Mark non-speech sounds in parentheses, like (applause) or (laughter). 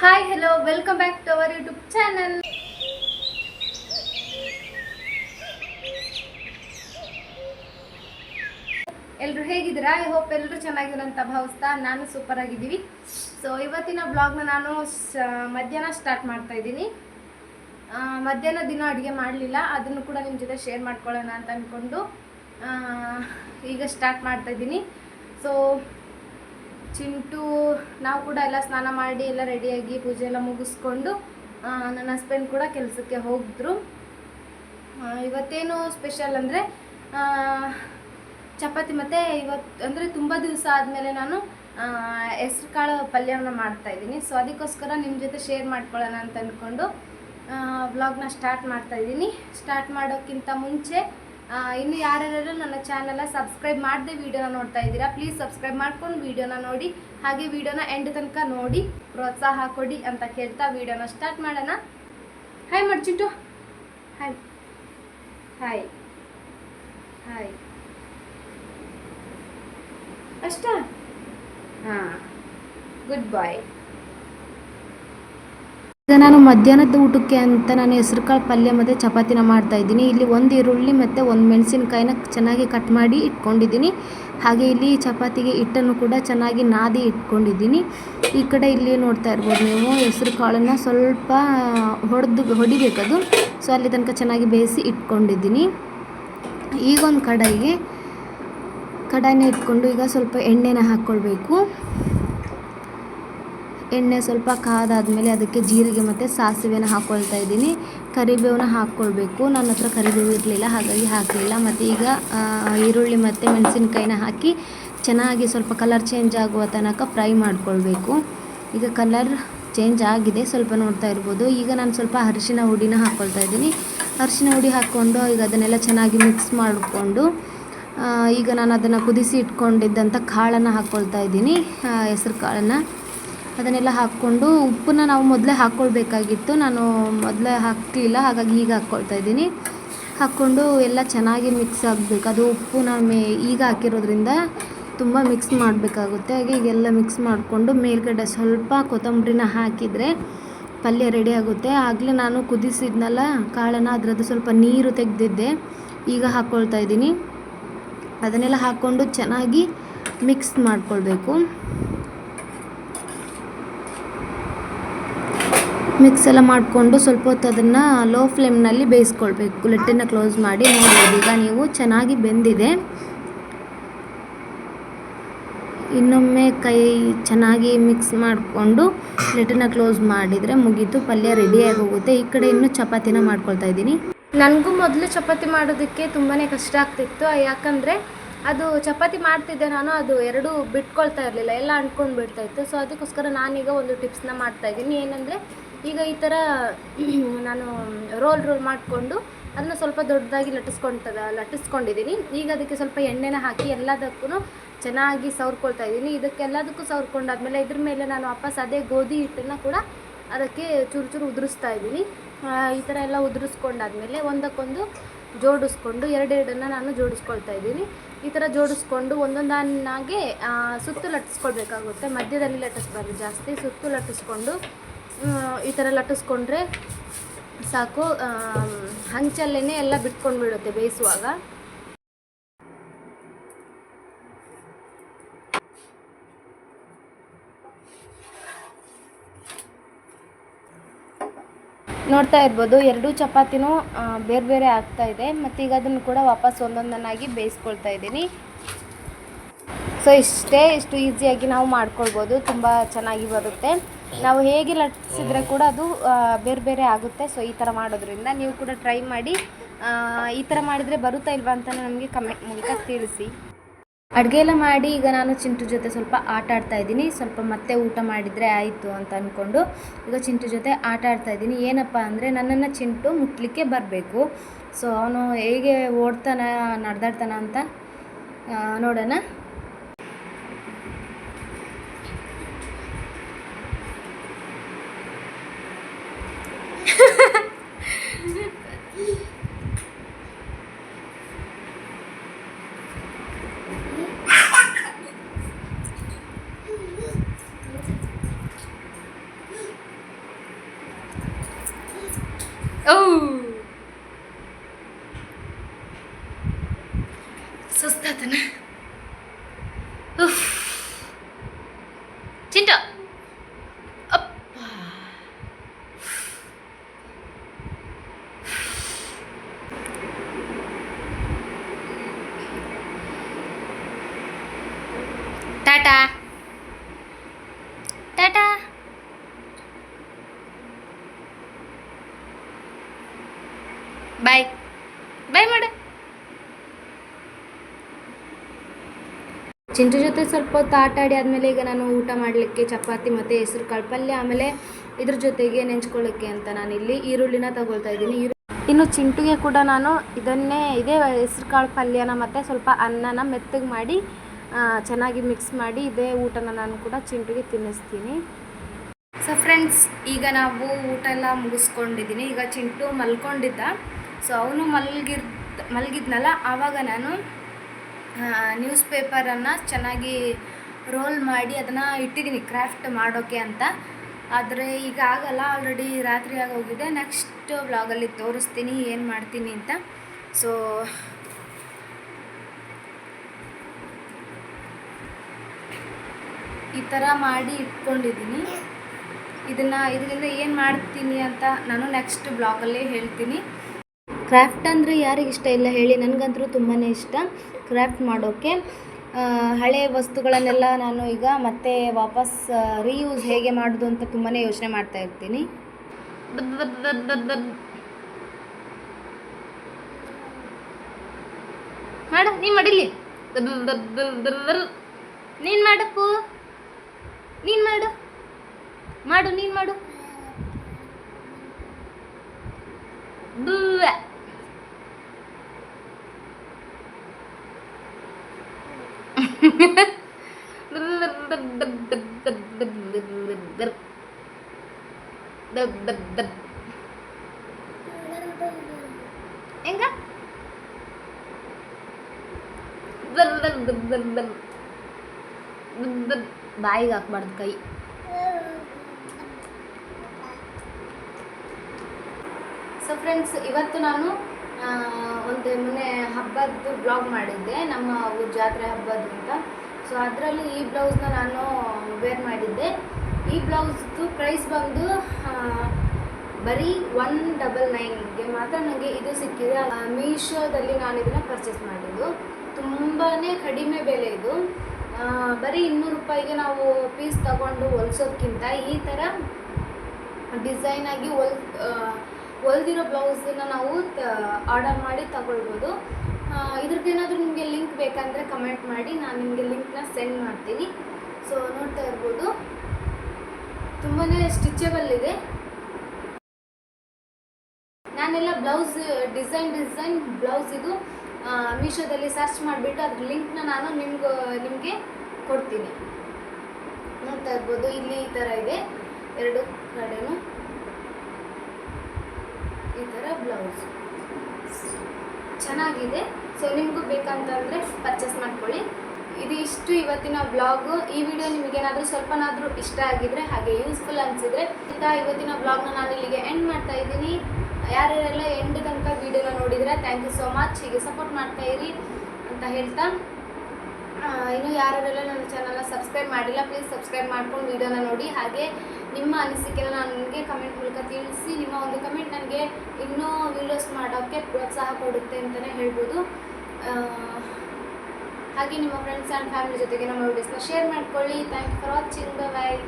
Hi hello welcome back to our YouTube channel ಎಲ್ಲರೂ ಹೇಗಿದ್ದೀರಾ? I hope ಎಲ್ಲರೂ ಚೆನ್ನಾಗಿರಂತ ಭಾವಿಸ್ತಾ ನಾನು ಸೂಪರ್ ಆಗಿದ್ದೀವಿ. ಸೊ ಇವತ್ತಿನ ಬ್ಲಾಗ್ನ ನಾನು ಮಧ್ಯಾಹ್ನ ಸ್ಟಾರ್ಟ್ ಮಾಡ್ತಾ ಇದ್ದೀನಿ. ಮಧ್ಯಾಹ್ನ ದಿನ ಅಡುಗೆ ಮಾಡಲಿಲ್ಲ. ಅದನ್ನು ಕೂಡ ನಿಮ್ಮ ಜೊತೆ ಶೇರ್ ಮಾಡ್ಕೊಳ್ಳೋಣ ಅಂತ ಅಂದ್ಕೊಂಡು ಈಗ ಸ್ಟಾರ್ಟ್ ಮಾಡ್ತಾ ಇದ್ದೀನಿ. ಸೊ ಚಿಂಟು, ನಾವು ಕೂಡ ಎಲ್ಲ ಸ್ನಾನ ಮಾಡಿ ಎಲ್ಲ ರೆಡಿಯಾಗಿ ಪೂಜೆ ಎಲ್ಲ ಮುಗಿಸ್ಕೊಂಡು ನನ್ನ ಹಸ್ಬೆಂಡ್ ಕೂಡ ಕೆಲಸಕ್ಕೆ ಹೋಗಿದ್ರು. ಇವತ್ತೇನು ಸ್ಪೆಷಲ್ ಅಂದರೆ ಚಪಾತಿ ಮತ್ತು ಇವತ್ತು, ಅಂದರೆ ತುಂಬ ದಿವಸ ಆದಮೇಲೆ ನಾನು ಹೆಸ್ರು ಕಾಳು ಪಲ್ಯವನ್ನು ಮಾಡ್ತಾಯಿದ್ದೀನಿ ಸೊ ಅದಕ್ಕೋಸ್ಕರ ನಿಮ್ಮ ಜೊತೆ ಶೇರ್ ಮಾಡ್ಕೊಳ್ಳೋಣ ಅಂತ ಅಂದ್ಕೊಂಡು ವ್ಲಾಗ್ನ ಸ್ಟಾರ್ಟ್ ಮಾಡ್ತಾ ಇದ್ದೀನಿ. ಸ್ಟಾರ್ಟ್ ಮಾಡೋಕ್ಕಿಂತ ಮುಂಚೆ ಇನ್ನು ಯಾರ್ಯಾರು ನನ್ನ ಚಾನಲ್ನ ಸಬ್ಸ್ಕ್ರೈಬ್ ಮಾಡದೆ ವೀಡಿಯೋನ ನೋಡ್ತಾ ಇದ್ದೀರಾ ಪ್ಲೀಸ್ ಸಬ್ಸ್ಕ್ರೈಬ್ ಮಾಡ್ಕೊಂಡು ವೀಡಿಯೋನ ನೋಡಿ, ಹಾಗೆ ವೀಡಿಯೋನ ಎಂಡ್ ತನಕ ನೋಡಿ, ಪ್ರೋತ್ಸಾಹ ಕೊಡಿ ಅಂತ ಕೇಳ್ತಾ ವೀಡಿಯೋನ ಸ್ಟಾರ್ಟ್ ಮಾಡೋಣ. ಹಾಯ್ ಮಡ್ಚಿಟ್ಟು ಚಿಂಟು ಹಾಯ್ ಹಾಯ್ ಹಾಯ್ ಅಷ್ಟ? ಹಾಂ. ಗುಡ್ ಬಾಯ್ ಈಗ ನಾನು ಮಧ್ಯಾಹ್ನದ ಊಟಕ್ಕೆ ಅಂತ ನಾನು ಹೆಸರು ಕಾಳು ಪಲ್ಯ ಮತ್ತು ಚಪಾತಿನ ಮಾಡ್ತಾ ಇದ್ದೀನಿ. ಇಲ್ಲಿ ಒಂದು ಈರುಳ್ಳಿ ಮತ್ತು ಒಂದು ಮೆಣಸಿನಕಾಯಿನ ಚೆನ್ನಾಗಿ ಕಟ್ ಮಾಡಿ ಇಟ್ಕೊಂಡಿದ್ದೀನಿ. ಹಾಗೆ ಇಲ್ಲಿ ಚಪಾತಿಗೆ ಹಿಟ್ಟನ್ನು ಕೂಡ ಚೆನ್ನಾಗಿ ನಾದಿ ಇಟ್ಕೊಂಡಿದ್ದೀನಿ. ಈ ಕಡೆ ಇಲ್ಲಿ ನೋಡ್ತಾ ಇರ್ಬೋದು ನೀವು ಹೆಸರು ಕಾಳನ್ನು ಸ್ವಲ್ಪ ಹೊಡೆದು ಹೊಡಿಬೇಕದು ಸೊ ಅಲ್ಲಿ ತನಕ ಚೆನ್ನಾಗಿ ಬೇಯಿಸಿ ಇಟ್ಕೊಂಡಿದ್ದೀನಿ. ಈಗೊಂದು ಕಡಾಯಿಗೆ ಕಡಾಯಿನ ಇಟ್ಕೊಂಡು ಈಗ ಸ್ವಲ್ಪ ಎಣ್ಣೆನ ಹಾಕ್ಕೊಳ್ಬೇಕು ಎಣ್ಣೆ ಸ್ವಲ್ಪ ಕಾದಾದಮೇಲೆ ಅದಕ್ಕೆ ಜೀರಿಗೆ ಮತ್ತು ಸಾಸಿವೆನ ಹಾಕ್ಕೊಳ್ತಾ ಇದ್ದೀನಿ. ಕರಿಬೇವನ್ನ ಹಾಕ್ಕೊಳ್ಬೇಕು. ನನ್ನ ಹತ್ರ ಕರಿಬೇವು ಇರಲಿಲ್ಲ, ಹಾಗಾಗಿ ಹಾಕಲಿಲ್ಲ. ಮತ್ತು ಈಗ ಈರುಳ್ಳಿ ಮತ್ತು ಮೆಣಸಿನ್ಕಾಯಿನ ಹಾಕಿ ಚೆನ್ನಾಗಿ ಸ್ವಲ್ಪ ಕಲರ್ ಚೇಂಜ್ ಆಗುವ ತನಕ ಫ್ರೈ ಮಾಡ್ಕೊಳ್ಬೇಕು. ಈಗ ಕಲರ್ ಚೇಂಜ್ ಆಗಿದೆ, ಸ್ವಲ್ಪ ನೋಡ್ತಾ ಇರ್ಬೋದು. ಈಗ ನಾನು ಸ್ವಲ್ಪ ಅರಿಶಿನ ಹುಡಿನ ಹಾಕ್ಕೊಳ್ತಾ ಇದ್ದೀನಿ. ಅರಿಶಿನ ಹುಡಿ ಹಾಕ್ಕೊಂಡು ಈಗ ಅದನ್ನೆಲ್ಲ ಚೆನ್ನಾಗಿ ಮಿಕ್ಸ್ ಮಾಡಿಕೊಂಡು ಈಗ ನಾನು ಅದನ್ನು ಕುದಿಸಿ ಇಟ್ಕೊಂಡಿದ್ದಂಥ ಕಾಳನ್ನು ಹಾಕ್ಕೊಳ್ತಾ ಇದ್ದೀನಿ. ಹೆಸರು ಕಾಳನ್ನು. ಅದನ್ನೆಲ್ಲ ಹಾಕ್ಕೊಂಡು ಉಪ್ಪನ್ನ ನಾವು ಮೊದಲೇ ಹಾಕ್ಕೊಳ್ಬೇಕಾಗಿತ್ತು. ನಾನು ಮೊದಲೇ ಹಾಕಲಿಲ್ಲ, ಹಾಗಾಗಿ ಈಗ ಹಾಕ್ಕೊಳ್ತಾ ಇದ್ದೀನಿ. ಹಾಕ್ಕೊಂಡು ಎಲ್ಲ ಚೆನ್ನಾಗಿ ಮಿಕ್ಸ್ ಆಗಬೇಕು. ಅದು ಉಪ್ಪು ನಾವು ಮೇ, ಈಗ ಹಾಕಿರೋದ್ರಿಂದ ತುಂಬ ಮಿಕ್ಸ್ ಮಾಡಬೇಕಾಗುತ್ತೆ. ಹಾಗೆ ಈಗೆಲ್ಲ ಮಿಕ್ಸ್ ಮಾಡಿಕೊಂಡು ಮೇಲ್ಗಡೆ ಸ್ವಲ್ಪ ಕೊತ್ತಂಬರಿನ ಹಾಕಿದರೆ ಪಲ್ಯ ರೆಡಿ ಆಗುತ್ತೆ. ಆಗಲೇ ನಾನು ಕುದಿಸಿದ್ನಲ್ಲ, ಕಾಳನ್ನು ಅದರದ್ದು ಸ್ವಲ್ಪ ನೀರು ತೆಗೆದಿದ್ದೆ, ಈಗ ಹಾಕ್ಕೊಳ್ತಾ ಇದ್ದೀನಿ. ಅದನ್ನೆಲ್ಲ ಹಾಕ್ಕೊಂಡು ಚೆನ್ನಾಗಿ ಮಿಕ್ಸ್ ಮಾಡಿಕೊಳ್ಬೇಕು. ಮಿಕ್ಸ್ ಎಲ್ಲ ಮಾಡಿಕೊಂಡು ಸ್ವಲ್ಪ ಹೊತ್ತು ಅದನ್ನು ಲೋ ಫ್ಲೇಮ್ನಲ್ಲಿ ಬೇಯಿಸ್ಕೊಳ್ಬೇಕು. ಲಿಟ್ಟನ್ನು ಕ್ಲೋಸ್ ಮಾಡಿ ನೋಡ್ಬೋದು. ಈಗ ನೀವು ಚೆನ್ನಾಗಿ ಬೆಂದಿದೆ. ಇನ್ನೊಮ್ಮೆ ಕೈ ಚೆನ್ನಾಗಿ ಮಿಕ್ಸ್ ಮಾಡಿಕೊಂಡು ಲಿಟ್ಟನ್ನು ಕ್ಲೋಸ್ ಮಾಡಿದರೆ ಮುಗೀತು. ಪಲ್ಯ ರೆಡಿಯಾಗಿ ಹೋಗುತ್ತೆ. ಈ ಕಡೆ ಇನ್ನೂ ಚಪಾತಿನ ಮಾಡ್ಕೊಳ್ತಾ ಇದ್ದೀನಿ. ನನಗೂ ಮೊದಲು ಚಪಾತಿ ಮಾಡೋದಕ್ಕೆ ತುಂಬಾ ಕಷ್ಟ ಆಗ್ತಿತ್ತು. ಯಾಕಂದರೆ ಅದು ಚಪಾತಿ ಮಾಡ್ತಿದ್ದೆ ನಾನು, ಅದು ಎರಡು ಬಿಟ್ಕೊಳ್ತಾ ಇರಲಿಲ್ಲ. ಎಲ್ಲ ಅಂಟ್ಕೊಂಡು ಬಿಡ್ತಾ ಇತ್ತು. ಸೊ ಅದಕ್ಕೋಸ್ಕರ ನಾನೀಗ ಒಂದು ಟಿಪ್ಸ್ನ ಮಾಡ್ತಾ ಇದ್ದೀನಿ. ಏನಂದರೆ ಈಗ ಈ ಥರ (clears throat) ನಾನು ರೋಲ್ ರೋಲ್ ಮಾಡಿಕೊಂಡು ಅದನ್ನು ಸ್ವಲ್ಪ ದೊಡ್ಡದಾಗಿ ಲಟ್ಟಿಸ್ಕೊಂತದ ಲಟ್ಟಿಸ್ಕೊಂಡಿದ್ದೀನಿ ಈಗ ಅದಕ್ಕೆ ಸ್ವಲ್ಪ ಎಣ್ಣೆನ ಹಾಕಿ ಎಲ್ಲದಕ್ಕೂ ಚೆನ್ನಾಗಿ ಸವ್ರ್ಕೊಳ್ತಾ ಇದ್ದೀನಿ ಇದಕ್ಕೆಲ್ಲದಕ್ಕೂ ಸವ್ರ್ಕೊಂಡಾದ್ಮೇಲೆ ಇದ್ರ ಮೇಲೆ ನಾನು ವಾಪಸ್ ಅದೇ ಗೋಧಿ ಹಿಟ್ಟನ್ನು ಕೂಡ ಅದಕ್ಕೆ ಚೂರು ಚೂರು ಉದುರಿಸ್ತಾ ಇದ್ದೀನಿ ಈ ಥರ ಎಲ್ಲ ಉದುರಿಸ್ಕೊಂಡಾದ್ಮೇಲೆ ಒಂದಕ್ಕೊಂದು ಜೋಡಿಸ್ಕೊಂಡು ಎರಡೆರಡನ್ನು ನಾನು ಜೋಡಿಸ್ಕೊಳ್ತಾ ಇದ್ದೀನಿ ಈ ಥರ ಜೋಡಿಸ್ಕೊಂಡು ಒಂದೊಂದನ್ನಾಗೆ ಸುತ್ತು ಲಟ್ಟಿಸ್ಕೊಳ್ಬೇಕಾಗುತ್ತೆ. ಮಧ್ಯದಲ್ಲಿ ಲಟ್ಟಿಸ್ಬಾರ್ದು ಜಾಸ್ತಿ. ಸುತ್ತು ಲಟ್ಟಿಸ್ಕೊಂಡು ಈ ಥರ ಲಟ್ಟಿಸ್ಕೊಂಡ್ರೆ ಸಾಕು. ಹಂಚಲ್ಲೇ ಎಲ್ಲ ಬಿಟ್ಕೊಂಡು ಬಿಡುತ್ತೆ ಬೇಯಿಸುವಾಗ. ನೋಡ್ತಾ ಇರ್ಬೋದು, ಎರಡೂ ಚಪಾತಿನೂ ಬೇರೆ ಬೇರೆ ಆಗ್ತಾ ಇದೆ. ಮತ್ತು ಈಗ ಅದನ್ನು ಕೂಡ ವಾಪಸ್ ಒಂದೊಂದನ್ನಾಗಿ ಬೇಯಿಸ್ಕೊಳ್ತಾ ಇದ್ದೀನಿ. ಸೊ ಇಷ್ಟೇ, ಇಷ್ಟು ಈಸಿಯಾಗಿ ನಾವು ಮಾಡ್ಕೊಳ್ಬೋದು. ತುಂಬ ಚೆನ್ನಾಗಿ ಬರುತ್ತೆ. ನಾವು ಹೇಗೆ ಲಟ್ಟಿಸಿದ್ರೆ ಕೂಡ ಅದು ಬೇರೆ ಬೇರೆ ಆಗುತ್ತೆ. ಸೊ ಈ ಥರ ಮಾಡೋದ್ರಿಂದ ನೀವು ಕೂಡ ಟ್ರೈ ಮಾಡಿ ಈ ಥರ ಮಾಡಿದರೆ ಬರುತ್ತಾ ಇಲ್ವಾ ಅಂತ ನಮಗೆ ಕಮೆಂಟ್ ಮೂಲಕ ತಿಳಿಸಿ. ಅಡುಗೆ ಎಲ್ಲ ಮಾಡಿ ಈಗ ನಾನು ಚಿಂಟು ಜೊತೆ ಸ್ವಲ್ಪ ಆಟ ಆಡ್ತಾ ಇದ್ದೀನಿ. ಸ್ವಲ್ಪ ಮತ್ತೆ ಊಟ ಮಾಡಿದರೆ ಆಯಿತು ಅಂತ ಅಂದ್ಕೊಂಡು ಈಗ ಚಿಂಟು ಜೊತೆ ಆಟ ಆಡ್ತಾ ಇದ್ದೀನಿ. ಏನಪ್ಪ ಅಂದರೆ ನನ್ನನ್ನು ಚಿಂಟು ಮುಟ್ಲಿಕ್ಕೆ ಬರಬೇಕು. ಸೊ ಅವನು ಹೇಗೆ ಓಡ್ತಾನ, ನಡೆದಾಡ್ತಾನ ಅಂತ ನೋಡೋಣ. ಬಾಯ್ ಬಾಯ್ ಮಾಡು ಚಿಂಟು ಜೊತೆ ಸ್ವಲ್ಪ ಹೊತ್ತು ಆಟ ಆಡಿ ಆದಮೇಲೆ ಈಗ ನಾನು ಊಟ ಮಾಡಲಿಕ್ಕೆ ಚಪಾತಿ ಮತ್ತು ಹೆಸರು ಕಾಳು ಪಲ್ಯ ಆಮೇಲೆ ಇದ್ರ ಜೊತೆಗೆ ನೆಂಚ್ಕೊಳ್ಳೋಕ್ಕೆ ಅಂತ ನಾನು ಇಲ್ಲಿ ಈರುಳ್ಳಿನ ತಗೊಳ್ತಾ ಇದ್ದೀನಿ. ಇನ್ನು ಚಿಂಟುಗೆ ಕೂಡ ನಾನು ಇದನ್ನೇ ಇದೇ, ಹೆಸರು ಕಾಳು ಪಲ್ಯನ ಮತ್ತು ಸ್ವಲ್ಪ ಅನ್ನನ ಮೆತ್ತಗೆ ಮಾಡಿ ಚೆನ್ನಾಗಿ ಮಿಕ್ಸ್ ಮಾಡಿ ಇದೇ ಊಟನ ನಾನು ಕೂಡ ಚಿಂಟುಗೆ ತಿನ್ನಿಸ್ತೀನಿ. ಸೊ ಫ್ರೆಂಡ್ಸ್ ಈಗ ನಾವು ಊಟ ಎಲ್ಲ ಮುಗಿಸ್ಕೊಂಡಿದ್ದೀನಿ ಈಗ ಚಿಂಟು ಮಲ್ಕೊಂಡಿದ್ದ. ಸೊ ಅವನು ಮಲಗಿದ್ ಮಲಗಿದ್ನಲ್ಲ, ಆವಾಗ ನಾನು ನ್ಯೂಸ್ ಪೇಪರನ್ನು ಚೆನ್ನಾಗಿ ರೋಲ್ ಮಾಡಿ ಅದನ್ನು ಇಟ್ಟಿದ್ದೀನಿ ಕ್ರಾಫ್ಟ್ ಮಾಡೋಕ್ಕೆ ಅಂತ. ಆದರೆ ಈಗ ಆಗಲ್ಲ ಆಲ್ರೆಡಿ ರಾತ್ರಿ ಆಗೋಗಿದೆ. ನೆಕ್ಸ್ಟ್ ವ್ಲಾಗಲ್ಲಿ ತೋರಿಸ್ತೀನಿ, ಏನು ಮಾಡ್ತೀನಿ ಅಂತ. ಸೊ ಈ ಥರ ಮಾಡಿ ಇಟ್ಕೊಂಡಿದ್ದೀನಿ. ಇದನ್ನು, ಇದರಿಂದ ಏನು ಮಾಡ್ತೀನಿ ಅಂತ ನಾನು ನೆಕ್ಸ್ಟ್ ಬ್ಲಾಗಲ್ಲೇ ಹೇಳ್ತೀನಿ. ಕ್ರಾಫ್ಟ್ ಅಂದರೆ ಯಾರಿಗೆ ಇಷ್ಟ ಇಲ್ಲ ಹೇಳಿ, ನನಗಂತೂ ತುಂಬಾ ಇಷ್ಟ ಕ್ರಾಫ್ಟ್ ಮಾಡೋಕ್ಕೆ ಹಳೆಯ ಹಳೆ ವಸ್ತುಗಳನ್ನೆಲ್ಲ ನಾನು ಈಗ ಮತ್ತೆ ವಾಪಸ್ ರೀಯೂಸ್ ಹೇಗೆ ಮಾಡೋದು ಅಂತ ತುಂಬಾ ಯೋಚನೆ ಮಾಡ್ತಾ ಇರ್ತೀನಿ. ಮಾಡ, ನೀನು ಮಾಡಿಲ್ಲಿ. ನೀನು ಮಾಡಪ್ಪು. ನೀನು ಮಾಡು. ಮಾಡು, ನೀನು ಮಾಡು. ಹೆಂಗ ಬಾಯಿಗೆ ಹಾಕ್ಬಾರ್ದು ಕೈ ಸೊ ಫ್ರೆಂಡ್ಸ್ ಇವತ್ತು ನಾನು ಒಂದು ಮೊನ್ನೆ ಹಬ್ಬದ್ದು ಬ್ಲಾಗ್ ಮಾಡಿದ್ದೆ, ನಮ್ಮ ಊರು ಜಾತ್ರೆ ಹಬ್ಬದ್ದು ಅಂತ. ಸೊ ಅದರಲ್ಲಿ ಈ ಬ್ಲೌಸ್ನ ನಾನು ವೇರ್ ಮಾಡಿದ್ದೆ. ಈ ಬ್ಲೌಸ್ದು ಪ್ರೈಸ್ ಬಂದು ಬರೀ ಒನ್ ಡಬಲ್ ನೈನ್ಗೆ ಮಾತ್ರ ನನಗೆ ಇದು ಸಿಕ್ಕಿದೆ. ಮೀಶೋದಲ್ಲಿ ನಾನು ಇದನ್ನು ಪರ್ಚೇಸ್ ಮಾಡಿದ್ದು. ತುಂಬಾ ಕಡಿಮೆ ಬೆಲೆ ಇದು. ಬರೀ ಇನ್ನೂರು ರೂಪಾಯಿಗೆ ನಾವು ಪೀಸ್ ತಗೊಂಡು ಹೊಲ್ಸೋದ್ಕಿಂತ ಈ ಥರ ಡಿಸೈನಾಗಿ ಹೊಲ್ ಹೊಲ್ದಿರೋ ಬ್ಲೌಸನ್ನ ನಾವು ಆರ್ಡರ್ ಮಾಡಿ ತಗೊಳ್ಬೋದು. ಇದ್ರದ್ದೇನಾದರೂ ನಿಮಗೆ ಲಿಂಕ್ ಬೇಕಂದರೆ ಕಮೆಂಟ್ ಮಾಡಿ, ನಾನು ನಿಮಗೆ ಲಿಂಕ್ನ ಸೆಂಡ್ ಮಾಡ್ತೀನಿ. ಸೊ ನೋಡ್ತಾ ಇರ್ಬೋದು. ತುಂಬಾ ಸ್ಟಿಚಬಲ್ ಇದೆ. ನಾನೆಲ್ಲ ಬ್ಲೌಸ್, ಡಿಸೈನ್ ಡಿಸೈನ್ ಬ್ಲೌಸ್ ಇದು ಮೀಶೋದಲ್ಲಿ ಸರ್ಚ್ ಮಾಡಿಬಿಟ್ಟು ಅದ್ರ ಲಿಂಕ್ನ ನಾನು ನಿಮ್ಗೆ, ನಿಮಗೆ ಕೊಡ್ತೀನಿ. ನೋಡ್ತಾ ಇರ್ಬೋದು, ಇಲ್ಲಿ ಈ ಥರ ಇದೆ. ಎರಡು ಕಡೆನೂ ಈ ಥರ ಬ್ಲೌಸ್. ಚೆನ್ನಾಗಿದೆ. ಸೊ ನಿಮಗೂ ಬೇಕಂತಂದರೆ ಪರ್ಚೇಸ್ ಮಾಡ್ಕೊಳ್ಳಿ. ಇದು ಇಷ್ಟು ಇವತ್ತಿನ ಬ್ಲಾಗು ಈ ವಿಡಿಯೋ ನಿಮಗೇನಾದರೂ ಸ್ವಲ್ಪನಾದರೂ ಇಷ್ಟ ಆಗಿದ್ರೆ ಹಾಗೆ ಯೂಸ್ಫುಲ್ ಅನಿಸಿದ್ರೆ ಈಗ ಇವತ್ತಿನ ಬ್ಲಾಗ್ನ ನಾನು ಇಲ್ಲಿಗೆ ಎಂಡ್ ಮಾಡ್ತಾ ಇದ್ದೀನಿ. ಯಾರ್ಯಾರೆಲ್ಲ ಎಂಡ್ ತನಕ ವಿಡಿಯೋನ ನೋಡಿದರೆ ಥ್ಯಾಂಕ್ ಯು ಸೋ ಮಚ್ ಹೀಗೆ ಸಪೋರ್ಟ್ ಮಾಡ್ತಾ ಇರಿ ಅಂತ ಹೇಳ್ತಾ. ಇನ್ನು ಯಾರ್ಯಾರೆಲ್ಲ ನನ್ನ ಚಾನಲ್ನ ಸಬ್ಸ್ಕ್ರೈಬ್ ಮಾಡಿಲ್ಲ ಪ್ಲೀಸ್ ಸಬ್ಸ್ಕ್ರೈಬ್ ಮಾಡ್ಕೊಂಡು ವಿಡಿಯೋನ ನೋಡಿ. ಹಾಗೆ ನಿಮ್ಮ ಅನಿಸಿಕೆನ ನನಗೆ ಕಮೆಂಟ್ ಮೂಲಕ ತಿಳಿಸಿ, ನಿಮ್ಮ ಒಂದು ಕಮೆಂಟ್ ನನಗೆ ಇನ್ನೂ ವೀಡಿಯೋಸ್ ಮಾಡೋಕ್ಕೆ ಪ್ರೋತ್ಸಾಹ ಕೊಡುತ್ತೆ ಅಂತಲೇ ಹೇಳ್ಬೋದು. ಹಾಗೆ ನಿಮ್ಮ ಫ್ರೆಂಡ್ಸ್ ಆ್ಯಂಡ್ ಫ್ಯಾಮಿಲಿ ಜೊತೆಗೆ ನಮ್ಮ ವಿಡಿಯೋಸ್ನ ಶೇರ್ ಮಾಡ್ಕೊಳ್ಳಿ. Thank you for watching bye